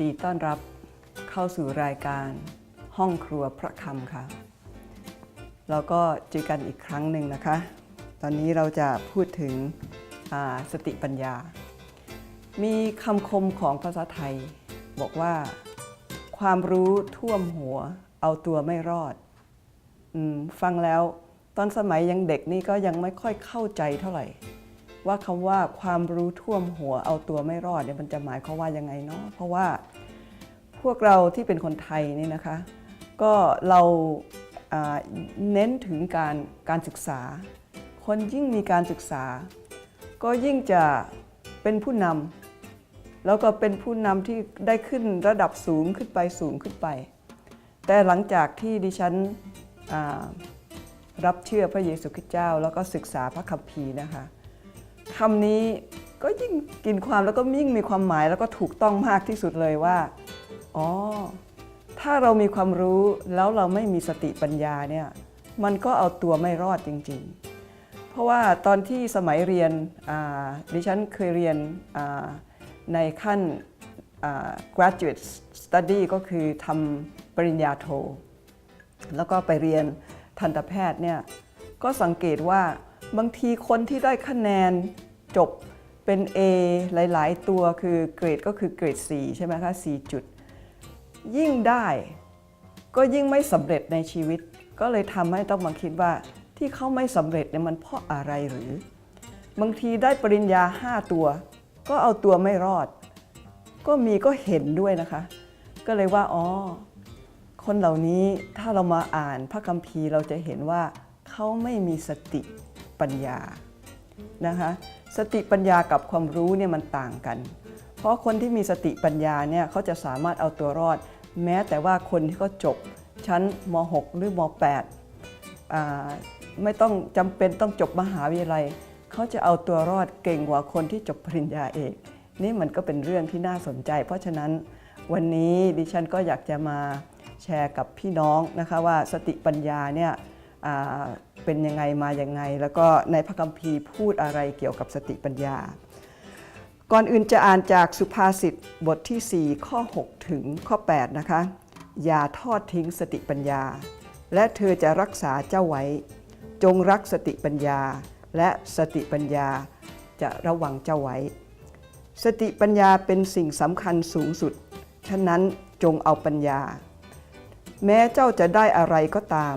ดีต้อนรับเข้าสู่รายการห้องครัวพระคำค่ะเราก็เจอกันอีกครั้งหนึ่งนะคะ ตอนนี้เราจะพูดถึงสติปัญญา มีคำคมของภาษาไทย บอกว่า ความรู้ท่วมหัว เอาตัวไม่รอดอฟังแล้วตอนสมัยยังเด็กนี่ก็ยังไม่ค่อยเข้าใจเท่าไหร่ ว่าคำว่าความรู้ท่วมหัวเอาตัวไม่รอดเนี่ยมันจะหมายความว่ายังไงเนาะเพราะว่าพวกเราที่เป็นคนไทยนี่นะคะ ก็เราเน้นถึงการการศึกษา คนยิ่งมีการศึกษา ก็ยิ่งจะเป็นผู้นำแล้วก็เป็นผู้นำที่ได้ขึ้นระดับสูงขึ้นไปสูงขึ้นไป แต่หลังจากที่ดิฉันรับเชื่อพระเยซูคริสต์เจ้า แล้วก็ศึกษาพระคัมภีร์นะคะ คำนี้ก็ยิ่งกินความแล้วก็ยิ่งมีความหมายแล้วก็ถูกต้องมากที่สุดเลยว่า อ๋อ ถ้าเรามีความรู้แล้วเราไม่มีสติปัญญาเนี่ยมันก็เอาตัวไม่รอดจริง ๆ เพราะว่าตอนที่สมัยเรียนดิฉันเคยเรียนในขั้น graduate study ก็คือทำปริญญาโท แล้วก็ไปเรียนทันตแพทย์เนี่ยก็สังเกตว่า บางทีคนที่ได้คะแนนจบเป็น A หลาย ๆ ตัวคือเกรดก็คือเกรด 4 ใช่ไหมคะ 4 จุด ยิ่งได้ก็ยิ่งไม่สำเร็จในชีวิต ก็เลยทำให้ต้องมาคิดว่าที่เขาไม่สำเร็จเนี่ยมันเพราะอะไรหรือ บางทีได้ปริญญา 5 ตัว ก็เอาตัวไม่รอด ก็มีก็เห็นด้วยนะคะ ก็เลยว่าอ๋อคนเหล่านี้ถ้าเรามาอ่านพระคัมภีร์เราจะเห็นว่าเขาไม่มีสติ ปัญญานะคะสติปัญญากับความรู้เนี่ยมันต่างกัน เพราะคนที่มีสติปัญญาเนี่ยเขาจะสามารถเอาตัวรอด แม้แต่ว่าคนที่เขาจบชั้นม .6 หรือม .8 อไม่ต้องจำเป็นต้องจบมหาวิทยาลัยเขาจะเอาตัวรอดเก่งกว่าคนที่จบปริญญาเอกนี่มันก็เป็นเรื่องที่น่าสนใจ เพราะฉะนั้นวันนี้ดิฉันก็อยากจะมาแชร์กับพี่น้องนะคะว่าสติปัญญาเนี่ย เป็นยังไงมายังไง แล้วก็ในพระคัมภีร์พูดอะไรเกี่ยวกับสติปัญญา ก่อนอื่นจะอ่านจากสุภาษิตบทที่ 4 ข้อ 6 ถึงข้อ 8 นะคะ อย่าทอดทิ้งสติปัญญา และเธอจะรักษาเจ้าไว้ จงรักสติปัญญา และสติปัญญาจะระวังเจ้าไว้ สติปัญญาเป็นสิ่งสำคัญสูงสุด ฉะนั้นจงเอาปัญญา แม้เจ้าจะได้อะไรก็ตาม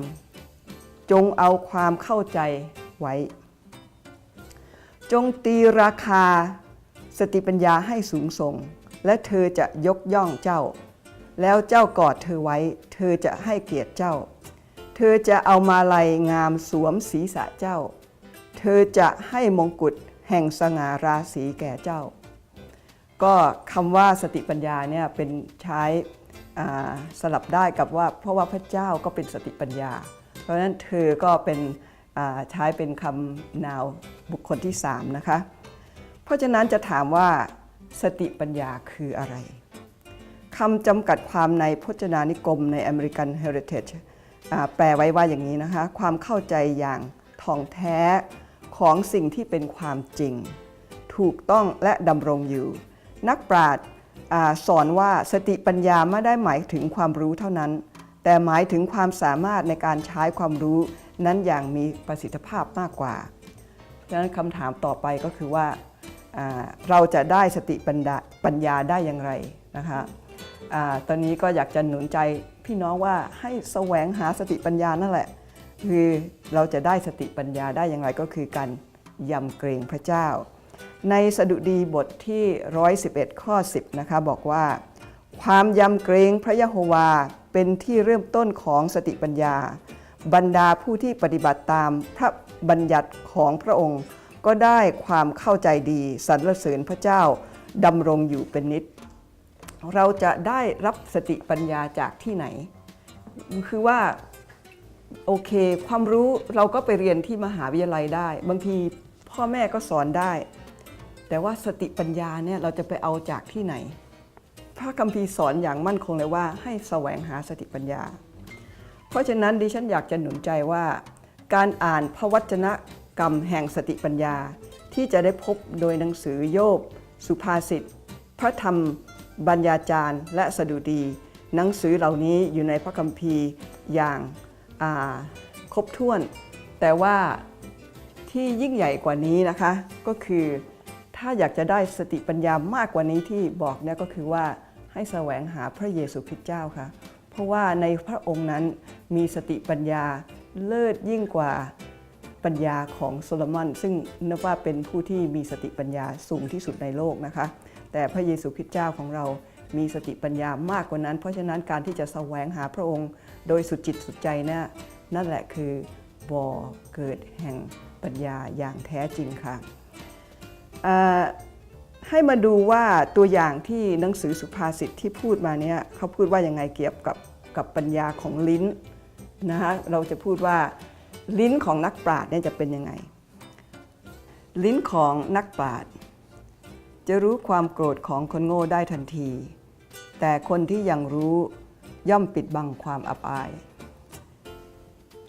จงเอาความเข้าใจไว้ จงตีราคาสติปัญญาให้สูงส่ง และเธอจะยกย่องเจ้า แล้วเจ้ากอดเธอไว้ เธอจะให้เกียรติเจ้า เธอจะเอามาลัยงามสวมศีรษะเจ้า เธอจะให้มงกุฎแห่งสง่าราศีแก่เจ้า ก็คำว่าสติปัญญาเนี่ยเป็นใช้สลับได้กับว่าเพราะว่าพระเจ้าก็เป็นสติปัญญา เพราะฉะนั้นเธอก็เป็นใช้เป็นคำนามบุคคลที่3นะคะ เพราะฉะนั้นจะถามว่าสติปัญญาคืออะไรคำจำกัดความในพจนานิกรมใน American Heritage แปลไว้ว่าอย่างนี้นะคะ ความเข้าใจอย่างท่องแท้ของสิ่งที่เป็นความจริง ถูกต้องและดำรงอยู่ นักปราชญ์สอนว่าสติปัญญาไม่ได้หมายถึงความรู้เท่านั้น แต่หมายถึงความสามารถในการใช้ความรู้นั้นอย่างมีประสิทธิภาพมากกว่าดังนั้นคำถามต่อไปก็คือว่าเราจะได้สติปัญญาปญญาได้อย่างไรนะคะอตอนนี้ก็อยากจะหนุนใจพี่น้องว่าให้แสวงหาสติปัญญานั่นแหละ คือเราจะได้สติปัญญาได้อย่างไรก็คือการยำเกรงพระเจ้า ในสดุดีบทที่ 111 ข้อ 10 นะคะบอกว่า ความยำเกรงพระยะโฮวาเป็นที่เริ่มต้นของสติปัญญา บรรดาผู้ที่ปฏิบัติตามพระบัญญัติของพระองค์ ก็ได้ความเข้าใจดีสรรเสริญพระเจ้าดำรงอยู่เป็นนิด เราจะได้รับสติปัญญาจากที่ไหน คือว่าโอเค ความรู้เราก็ไปเรียนที่มหาวิทยาลัยได้ บางทีพ่อแม่ก็สอนได้ แต่ว่าสติปัญญาเนี่ยเราจะไปเอาจากที่ไหน พระคัมภีร์สอนอย่างมั่นคงเลยว่าให้แสวงหาสติปัญญา เพราะฉะนั้นดิฉันอยากจะหนุนใจว่า การอ่านพระวจนะกรรมแห่งสติปัญญา ที่จะได้พบโดยหนังสือโยบ สุภาษิตพระธรรมบัญญาจารย์ และสดุดี หนังสือเหล่านี้อยู่ในพระคัมภีร์อย่างาครบถ้วน แต่ว่าที่ยิ่งใหญ่กว่านี้นะคะก็คือถ้าอยากจะได้สติปัญญามากกว่านี้ที่บอกเนี่ยก็คือว่า ให้แสวงหาพระเยซูคริสต์เจ้าค่ะ เพราะว่าในพระองค์นั้นมีสติปัญญาเลิศยิ่งกว่าปัญญาของโซโลมอน ซึ่งนับว่าเป็นผู้ที่มีสติปัญญาสูงที่สุดในโลกนะคะ แต่พระเยซูคริสต์เจ้าของเรามีสติปัญญามากกว่านั้น เพราะฉะนั้นการที่จะแสวงหาพระองค์ โดยสุดจิตสุดใจนะนั่นแหละคือบ่อเกิดแห่งปัญญาอย่างแท้จริงค่ะ ให้มาดูว่าตัวอย่างที่หนังสือสุภาษิตที่พูดมาเนี่ยเขาพูดว่ายังไงเกี่ยวกับกับปัญญาของลิ้นนะคะเราจะพูดว่าลิ้นของนักปราชญ์เนี่ยจะเป็นยังไง ลิ้นของนักปราชญ์จะรู้ความโกรธของคนโง่ได้ทันที แต่คนที่ยังรู้ย่อมปิดบังความอับอาย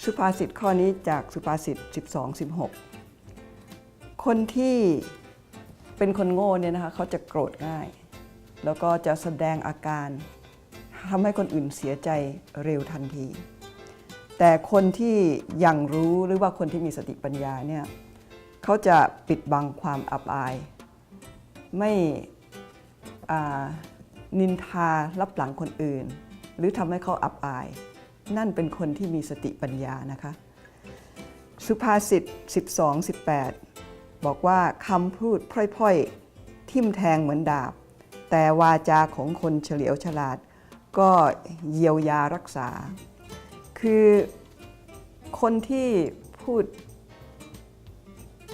สุภาษิตข้อนี้จากสุภาษิต 12 16 คนที่ เป็นคนโง่เนี่ยนะคะเขาจะโกรธง่าย แล้วก็จะแสดงอาการทำให้คนอื่นเสียใจเร็วทันที แต่คนที่ยังรู้หรือว่าคนที่มีสติปัญญาเนี่ยเขาจะปิดบังความอับอาย ไม่นินทารับหลังคนอื่น หรือทำให้เขาอับอาย นั่นเป็นคนที่มีสติปัญญานะคะ สุภาษิต12 18 บอกว่าคำพูดพร่อยๆ ทิ่มแทงเหมือนดาบ แต่วาจาของคนเฉลียวฉลาด ก็เยียวยารักษา คือคนที่พูด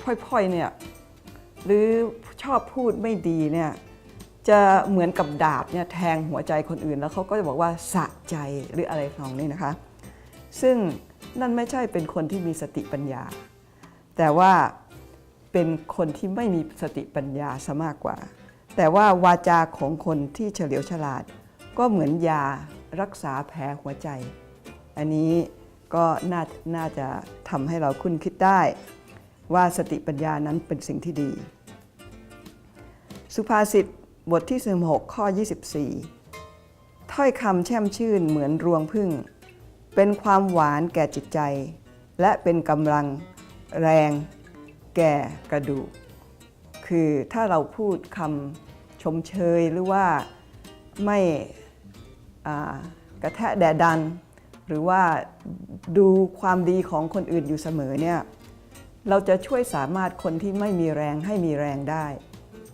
พร่อยๆเนี่ยหรือชอบพูดไม่ดีเนี่ยจะเหมือนกับดาบเนี่ยแทงหัวใจคนอื่นแล้วเขาก็จะบอกว่าสะใจหรืออะไรของนี้นะคะ ซึ่งนั่นไม่ใช่เป็นคนที่มีสติปัญญา แต่ว่า เป็นคนที่ไม่มีสติปัญญาซะมากกว่า แต่ว่าวาจาของคนที่เฉลียวฉลาด ก็เหมือนยารักษาแผลหัวใจ อันนี้ก็น่าน่าจะทำให้เราคุ้นคิดได้ ว่าสติปัญญานั้นเป็นสิ่งที่ดี สุภาษิตบทที่16ข้อ 24 ถ้อยคำแช่มชื่นเหมือนรวงพึ่ง เป็นความหวานแก่จิตใจ และเป็นกำลังแรง แก่กระดูก คือถ้าเราพูดคำชมเชยหรือว่าไม่กระแทะแดดดัน หรือว่าดูความดีของคนอื่นอยู่เสมอเนี่ยเราจะช่วยสามารถคนที่ไม่มีแรงให้มีแรงได้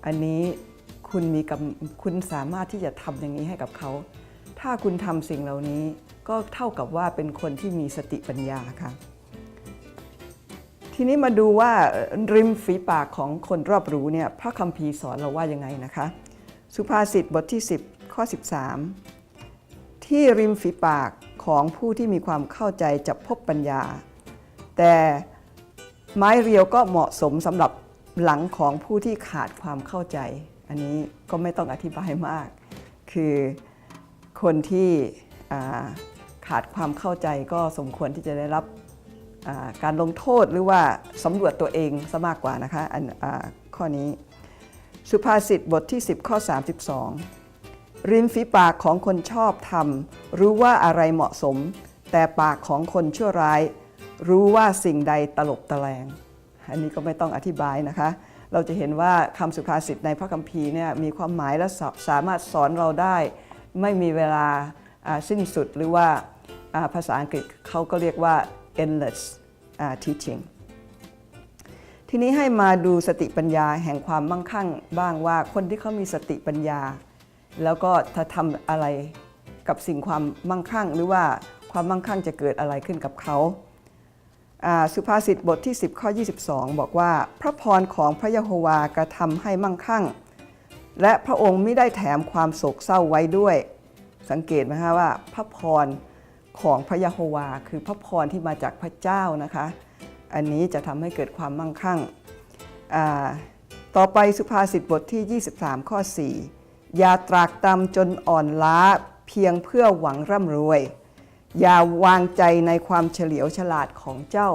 อันนี้คุณมีกำคุณสามารถที่จะทำอย่างนี้ให้กับเขา ถ้าคุณทำสิ่งเหล่านี้ก็เท่ากับว่าเป็นคนที่มีสติปัญญาค่ะ ทีนี้มาดูว่าริมฝีปากของคนรอบรู้เนี่ยพระคัมภีร์สอนเราว่ายังไงนะคะ สุภาษิตบทที่ 10 ข้อ 13 ที่ริมฝีปากของผู้ที่มีความเข้าใจจะพบปัญญา แต่ไม้เรียวก็เหมาะสมสำหรับหลังของผู้ที่ขาดความเข้าใจ อันนี้ก็ไม่ต้องอธิบายมาก คือคนที่ขาดความเข้าใจก็สมควรที่จะได้รับ การลงโทษหรือว่าสำรวจตัวเองซะมากกว่านะคะอันอข้อนี้ สุภาษิตบทที่ 10 ข้อ 32 ริมฝีปากของคนชอบธรรมรู้ว่าอะไรเหมาะสม แต่ปากของคนชั่วร้าย รู้ว่าสิ่งใดตลบตะแลง อันนี้ก็ไม่ต้องอธิบายนะคะ เราจะเห็นว่าคำสุภาษิตในพระคัมภีร์เนี่ยมีความหมายและสามารถสอนเราได้ ไม่มีเวลาสิ้นสุดหรือว่าภาษาอังกฤษเขาก็เรียกว่า endless อ่า teaching ทีนี้ให้มาดูสติปัญญาแห่งความมั่งคั่งบ้างว่าคนที่เขามีสติปัญญา แล้วก็ถ้าทำอะไรกับสิ่งความมั่งคั่ง หรือว่าความมั่งคั่งจะเกิดอะไรขึ้นกับเขาอ่าสุภาษิตบทที่ 10 ข้อ 22 บอกว่า พระพรของพระยะโฮวากระทำให้มั่งคั่ง และพระองค์ไม่ได้แถมความโศกเศร้าไว้ด้วย สังเกตไหมคะว่าพระพร ของพระยะโฮวา คือพระพรที่มาจากพระเจ้านะคะ อันนี้จะทำให้เกิดความมั่งคั่ง ต่อไปสุภาษิตบทที่ 23 ข้อ 4 อย่าตรากตรำจนอ่อนล้าเพียงเพื่อหวังร่ำรวย อย่าวางใจในความเฉลียวฉลาดของเจ้า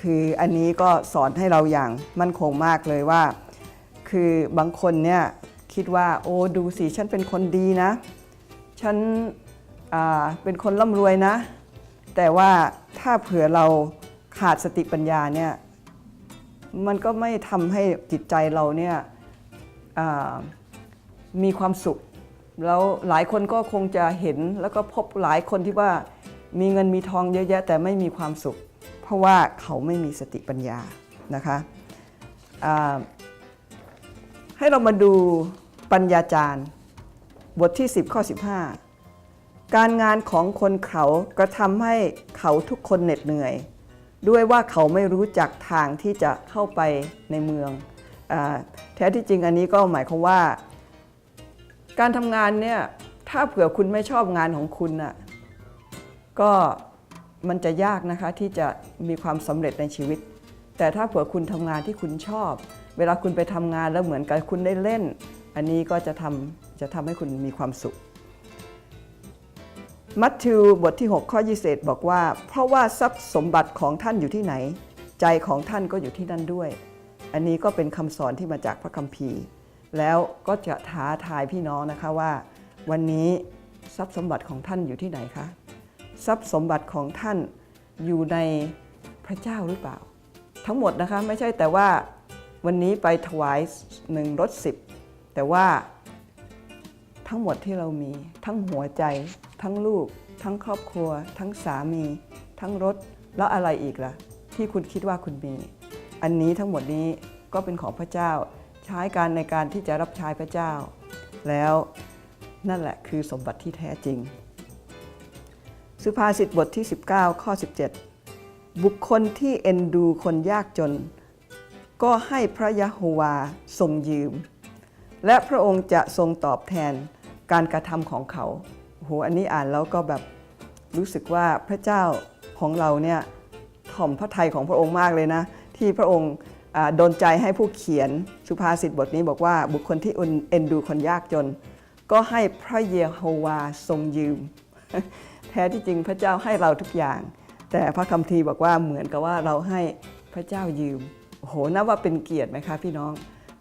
คืออันนี้ก็สอนให้เราอย่างมั่นคงมากเลยว่า คือบางคนเนี่ยคิดว่าโอ้ดูสิฉันเป็นคนดีนะ ฉัน เป็นคนร่ำรวยนะ แต่ว่าถ้าเผื่อเราขาดสติปัญญาเนี่ยมันก็ไม่ทำให้จิตใจเราเนี่ยมีความสุข แล้วหลายคนก็คงจะเห็นแล้วก็พบหลายคนที่ว่ามีเงินมีทองเยอะแยะ แต่ไม่มีความสุข เพราะว่าเขาไม่มีสติปัญญานะคะให้เรามาดูปัญญาจารย์ บทที่ 10 ข้อ 15 การงานของคนเขากระทำให้เขาทุกคนเหน็ดเหนื่อย ด้วยว่าเขาไม่รู้จักทางที่จะเข้าไปในเมืองอแท้ที่จริงอันนี้ก็หมายความว่า การทำงานเนี่ยถ้าเผื่อคุณไม่ชอบงานของคุณน่ะก็มันจะยากนะคะที่จะมีความสำเร็จในชีวิต แต่ถ้าเผื่อคุณทำงานที่คุณชอบ เวลาคุณไปทำงานแล้วเหมือนกับคุณได้เล่น อันนี้ก็จะทำจะทำให้คุณมีความสุข มัทธิวบทที่ 6 ข้อ20บอกว่า เพราะว่าทรัพย์สมบัติของท่านอยู่ที่ไหน ใจของท่านก็อยู่ที่นั่นด้วย อันนี้ก็เป็นคำสอนที่มาจากพระคัมภีร์ แล้วก็จะท้าทายพี่น้องนะคะว่า วันนี้ทรัพย์สมบัติของท่านอยู่ที่ไหนคะทรัพย์สมบัติของท่านอยู่ในพระเจ้าหรือเปล่า ทั้งหมดนะคะไม่ใช่แต่ว่าวันนี้ไปถวายหนึ่งรถสิบแต่ว่าทั้งหมดที่เรามีทั้งหัวใจ ทั้งลูก ทั้งครอบครัว ทั้งสามี ทั้งรถ แล้วอะไรอีกล่ะ ที่คุณคิดว่าคุณมี อันนี้ทั้งหมดนี้ก็เป็นของพระเจ้า ใช้การในการที่จะรับใช้พระเจ้า แล้วนั่นแหละคือสมบัติที่แท้จริง สุภาษิตบทที่ 19 ข้อ 17 บุคคลที่เอ็นดูคนยากจน ก็ให้พระยะโฮวาทรงยืม และพระองค์จะทรงตอบแทนการกระทำของเขา หอันนี้อ่านแล้วก็แบบรู้สึกว่าพระเจ้าของเราเนี่ยถ่อมพระทัยของพระองค์มากเลยนะ ที่พระองค์โดนใจให้ผู้เขียนสุภาษิตบทนี้บอกว่าบุคคลที่เอ็นดูคนยากจน ก็ให้พระเยโฮวาทรงยืม แท้ที่จริงพระเจ้าให้เราทุกอย่าง แต่พระคัมภีร์บอกว่าเหมือนกับว่าเราให้พระเจ้ายืมโอ้โหนับว่าเป็นเกียรติไหมคะพี่น้อง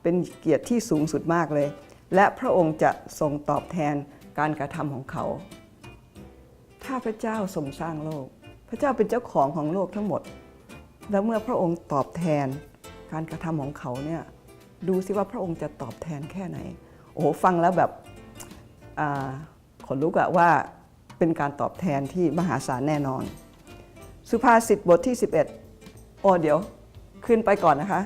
เป็นเกียรติที่สูงสุดมากเลย และพระองค์จะทรงตอบแทน การกระทำของเขา ถ้าพระเจ้าทรงสร้างโลก พระเจ้าเป็นเจ้าของของโลกทั้งหมด แล้วเมื่อพระองค์ตอบแทนการกระทำของเขาเนี่ยดูสิว่าพระองค์จะตอบแทนแค่ไหน โอ้โหฟังแล้วแบบขนลุกอะว่าเป็นการตอบแทนที่มหาศาลแน่นอน สุภาษิตบทที่ 11 โอ้เดี๋ยวขึ้นไปก่อนนะคะ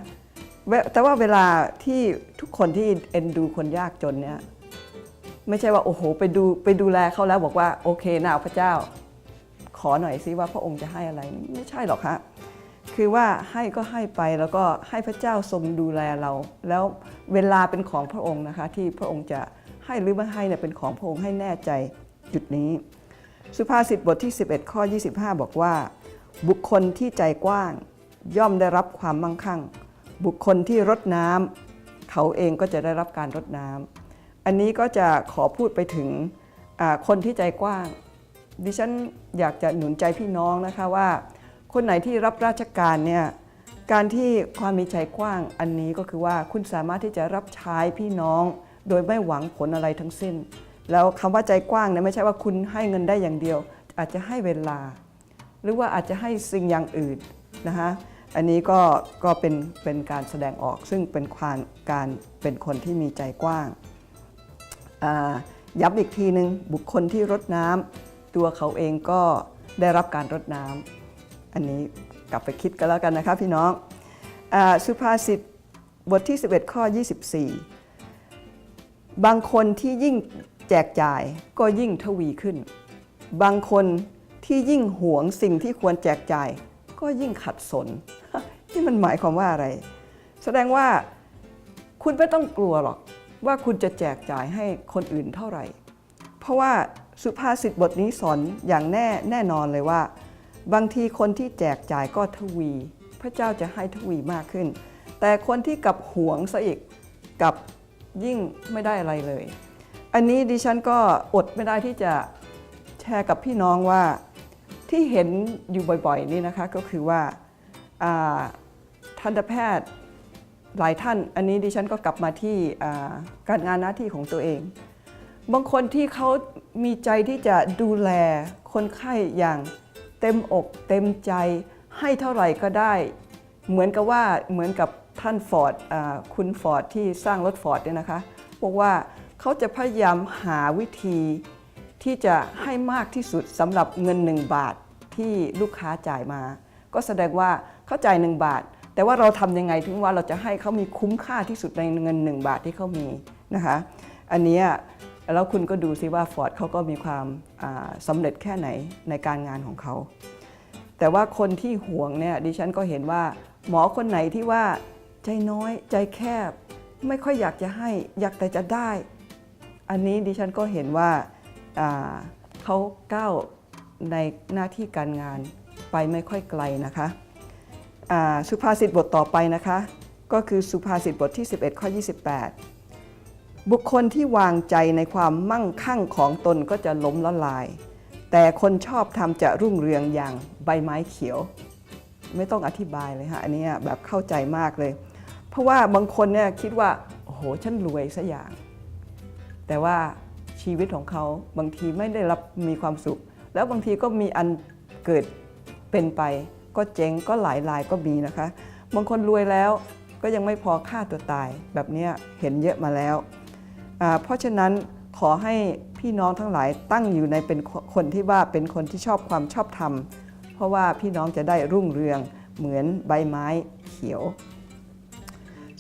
แต่ว่าเวลาที่ทุกคนที่เอ็นดูคนยากจนเนี่ย ไม่ใช่ว่าโอ้โหไปดูไปดูแลเขาแล้วบอกว่าโอเคนะพระเจ้า ขอหน่อยซิว่าพระองค์จะให้อะไรไม่ใช่หรอกคะคือว่าให้ก็ให้ไปแล้วก็ให้พระเจ้าทรงดูแลเรา แล้วเวลาเป็นของพระองค์นะคะ ที่พระองค์จะให้หรือไม่ให้เนี่ยเป็นของพระองค์ให้แน่ใจจุดนี้ สุภาษิตบทที่ 11 ข้อ 25 บอกว่า บุคคลที่ใจกว้าง ย่อมได้รับความมั่งคั่ง บุคคลที่รดน้ำเขาเองก็จะได้รับการรดน้ำ อันนี้ก็จะขอพูดไปถึงคนที่ใจกว้าง ดิฉันอยากจะหนุนใจพี่น้องนะคะว่า คนไหนที่รับราชการเนี่ยการที่ความมีใจกว้างอันนี้ก็คือว่าคุณสามารถที่จะรับใช้พี่น้อง โดยไม่หวังผลอะไรทั้งสิ้น แล้วคำว่าใจกว้างเนี่ยไม่ใช่ว่าคุณให้เงินได้อย่างเดียว อาจจะให้เวลา หรือว่าอาจจะให้สิ่งอย่างอื่นนะคะอันนี้ก็ก็เป็นเป็นการแสดงออกซึ่งเป็นความการเป็นคนที่มีใจกว้าง ย้ำอีกทีหนึ่งบุคคลที่รดน้ำตัวเขาเองก็ได้รับการรดน้ำอันนี้กลับไปคิดกันแล้วกันนะคะพี่น้องอสุภาษิตบทที่ 11 ข้อ 24 บางคนที่ยิ่งแจกจ่ายก็ยิ่งทวีขึ้น บางคนที่ยิ่งหวงสิ่งที่ควรแจกจ่ายก็ยิ่งขัดสนนี่มันหมายความว่าอะไร แสดงว่าคุณไม่ต้องกลัวหรอก ว่าคุณจะแจกจ่ายให้คนอื่นเท่าไหร่ เพราะว่าสุภาษิตบทนี้สอนอย่างแน่แน่นอนเลยว่า บางทีคนที่แจกจ่ายก็ทวี พระเจ้าจะให้ทวีมากขึ้น แต่คนที่กับหวงซะอีกกับยิ่งไม่ได้อะไรเลย อันนี้ดิฉันก็อดไม่ได้ที่จะแชร์กับพี่น้องว่าที่เห็นอยู่บ่อยๆนี่นะคะก็คือว่าอ่าทันตแพทย์ หลายท่าน อันนี้ดิฉันก็กลับมาที่การงานหน้าที่ของตัวเอง บางคนที่เขามีใจที่จะดูแลคนไข้อย่างเต็มอกเต็มใจให้เท่าไหร่ก็ได้ เหมือนกับว่าเหมือนกับท่านฟอร์ดคุณฟอร์ดที่สร้างรถฟอร์ดเนี่ยนะคะบอกว่าเขาจะพยายามหาวิธีที่จะให้มากที่สุดสำหรับเงิน 1 บาทที่ลูกค้าจ่ายมา ก็แสดงว่าเขาจ่าย 1 บาท แต่ว่าเราทำยังไงถึงว่าเราจะให้เขามีคุ้มค่าที่สุดในเงิน 1 บาทที่เขามีนะคะอันนี้แล้วคุณก็ดูซิว่าฟอร์ดเขาก็มีความอ่าสำเร็จแค่ไหนในการงานของเขา แต่ว่าคนที่ห่วงเนี่ยดิฉันก็เห็นว่าหมอคนไหนที่ว่าใจน้อยใจแคบ ไม่ค่อยอยากจะให้อยากแต่จะได้ อันนี้ดิฉันก็เห็นว่าาเขาก้าวในหน้าที่การงานไปไม่ค่อยไกลนะคะ สุภาษิตบทต่อไปนะคะ ก็คือสุภาษิตบทที่ 11 ข้อ 28 บุคคลที่วางใจในความมั่งคั่งของตนก็จะล้มละลาย แต่คนชอบทำจะรุ่งเรืองอย่างใบไม้เขียว ไม่ต้องอธิบายเลยค่ะอันนี้แบบเข้าใจมากเลย เพราะว่าบางคนเนี่ยคิดว่าโอ้โหฉันรวยซะอย่าง แต่ว่าชีวิตของเขาบางทีไม่ได้รับมีความสุข แล้วบางทีก็มีอันเกิดเป็นไป ก็เจ๊งก็หลายรายก็มีนะคะ บางคนรวยแล้วก็ยังไม่พอฆ่าตัวตายแบบนี้เห็นเยอะมาแล้ว เพราะฉะนั้นขอให้พี่น้องทั้งหลายตั้งอยู่ในเป็นคนที่ว่าเป็นคนที่ชอบความชอบธรรม เพราะว่าพี่น้องจะได้รุ่งเรืองเหมือนใบไม้เขียว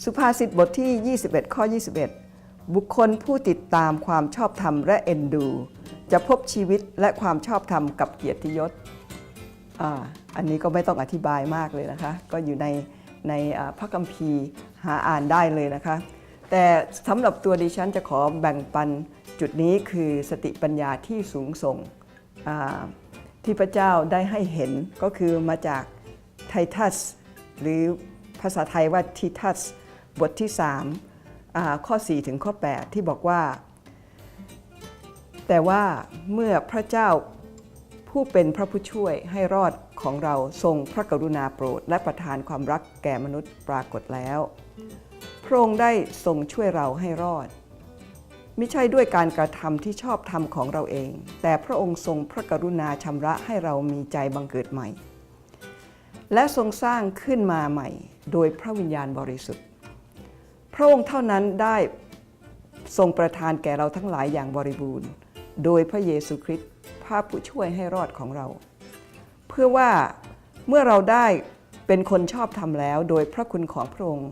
สุภาษิตบทที่ 21 ข้อ 21 บุคคลผู้ติดตามความชอบธรรมและเอ็นดู จะพบชีวิตและความชอบธรรมกับเกียรติยศ อันนี้ก็ไม่ต้องอธิบายมากเลยนะคะ ก็อยู่ในในพระคัมภีร์หาอ่านได้เลยนะคะ แต่สำหรับตัวดิฉันจะขอแบ่งปันจุดนี้คือสติปัญญาที่สูงส่งที่พระเจ้าได้ให้เห็นก็คือมาจากไททัสหรือภาษาไทยว่าทิทัสบทที่3ข้อ 4 ถึงข้อ 8 ที่บอกว่า แต่ว่าเมื่อพระเจ้า ผู้เป็นพระผู้ช่วยให้รอดของเราทรงพระกรุณาโปรด และประทานความรักแก่มนุษย์ปรากฏแล้ว พระองค์ได้ทรงช่วยเราให้รอดไม่ใช่ด้วยการกระทำที่ชอบธรรมของเราเอง แต่พระองค์ทรงพระกรุณาชำระให้เรามีใจบังเกิดใหม่ และทรงสร้างขึ้นมาใหม่ โดยพระวิญญาณบริสุทธิ์ พระองค์เท่านั้นได้ทรงประทานแก่เราทั้งหลายอย่างบริบูรณ์ โดยพระเยซูคริสต์ พระผู้ช่วยให้รอดของเรา เพื่อว่าเมื่อเราได้เป็นคนชอบธรรมแล้ว โดยพระคุณของพระองค์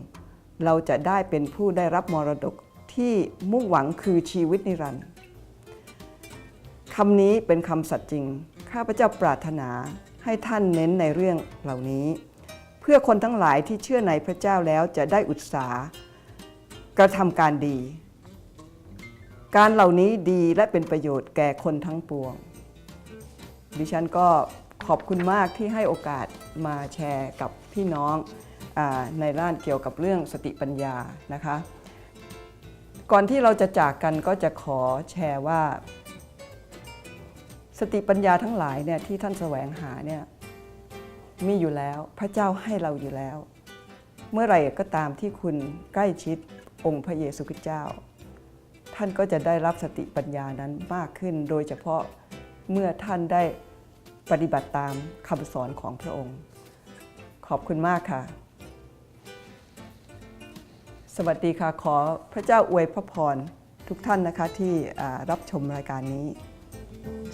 เราจะได้เป็นผู้ได้รับมรดกที่มุ่งหวังคือชีวิตนิรันดร์คำนี้เป็นคำสัตย์จริง ข้าพเจ้าปรารถนาให้ท่านเน้นในเรื่องเหล่านี้ เพื่อคนทั้งหลายที่เชื่อในพระเจ้าแล้วจะได้อุตสาหกระทำการดี การเหล่านี้ดีและเป็นประโยชน์แก่คนทั้งปวง ดิฉันก็ขอบคุณมากที่ให้โอกาสมาแชร์กับพี่น้องอในด้านเกี่ยวกับเรื่องสติปัญญานะคะ ก่อนที่เราจะจากกันก็จะขอแชร์ว่า สติปัญญาทั้งหลายเนี่ยที่ท่านแสวงหาเนี่ยมีอยู่แล้วพระเจ้าให้เราอยู่แล้ว เมื่อไหร่ก็ตามที่คุณใกล้ชิดองค์พระเยซูคริสต์เจ้า ท่านก็จะได้รับสติปัญญานั้นมากขึ้น โดยเฉพาะเมื่อท่านได้ปฏิบัติตามคำสอนของพระองค์ ขอบคุณมากค่ะ สวัสดีค่ะ ขอพระเจ้าอวยพระพรทุกท่านนะคะที่รับชมรายการนี้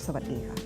สวัสดีค่ะ